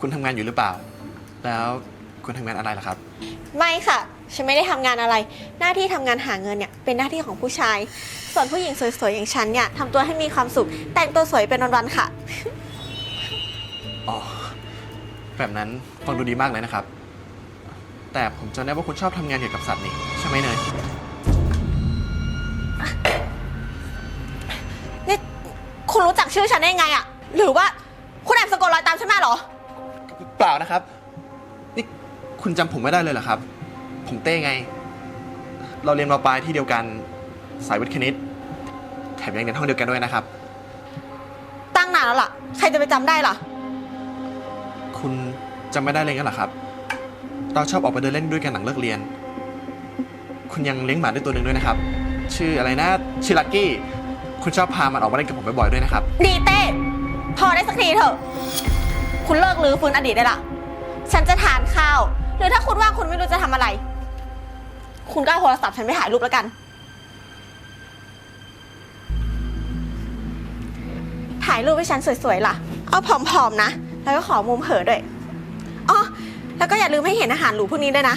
คุณทำงานอยู่หรือเปล่า แล้วคุณทำงานอะไรล่ะครับ ไม่ค่ะ ฉันไม่ได้ทำงานอะไร หน้าที่ทำงานหาเงินเนี่ยเป็นหน้าที่ของผู้ชาย ส่วนผู้หญิงสวยๆอย่างฉันเนี่ยทำตัวให้มีความสุข แต่งตัวสวยเป็นวันๆค่ะ อ๋อ แบบนั้นฟังดูดีมากเลยนะครับ แต่ผมจำได้ว่าคุณชอบทำงานเกี่ยวกับสัตว์นี่ใช่ไหมเนย คุณรู้จักชื่อฉันได้ไงอะหรือว่าคุณแอบสะกดรอยตามฉันมาเหรอ เปล่านะครับ นี่คุณจำผมไม่ได้เลยเหรอครับ ผมเต้ไง เราเรียนมาปลายที่เดียวกันสายวิทย์คณิต แถมยังเรียนห้องเดียวกันด้วยนะครับ ตั้งนานแล้วล่ะ ใครจะไปจำได้ล่ะ คุณจำไม่ได้เลยงั้นเหรอครับ เราชอบออกไปเดินเล่นด้วยกันหลังเลิกเรียน คุณยังเลี้ยงหมาด้วยตัวหนึ่งด้วยนะครับ ชื่ออะไรนะชื่อลักกี้ คุณชอบพามันออกมาเล่นกับผมบ่อยๆด้วยนะครับ ดีเต้พอได้สักทีเถอะ คุณเลิกลือฟื้นอดีตได้ละ ฉันจะทานข้าว หรือถ้าคุณว่างคุณไม่รู้จะทำอะไร คุณก็เอาโทรศัพท์ฉันไปถ่ายรูปแล้วกัน ถ่ายรูปให้ฉันสวยๆล่ะ เอาผอมๆนะ แล้วก็ขอมุมเผลอด้วย อ๋อ แล้วก็อย่าลืมให้เห็นอาหารหรูพวกนี้ด้วยนะ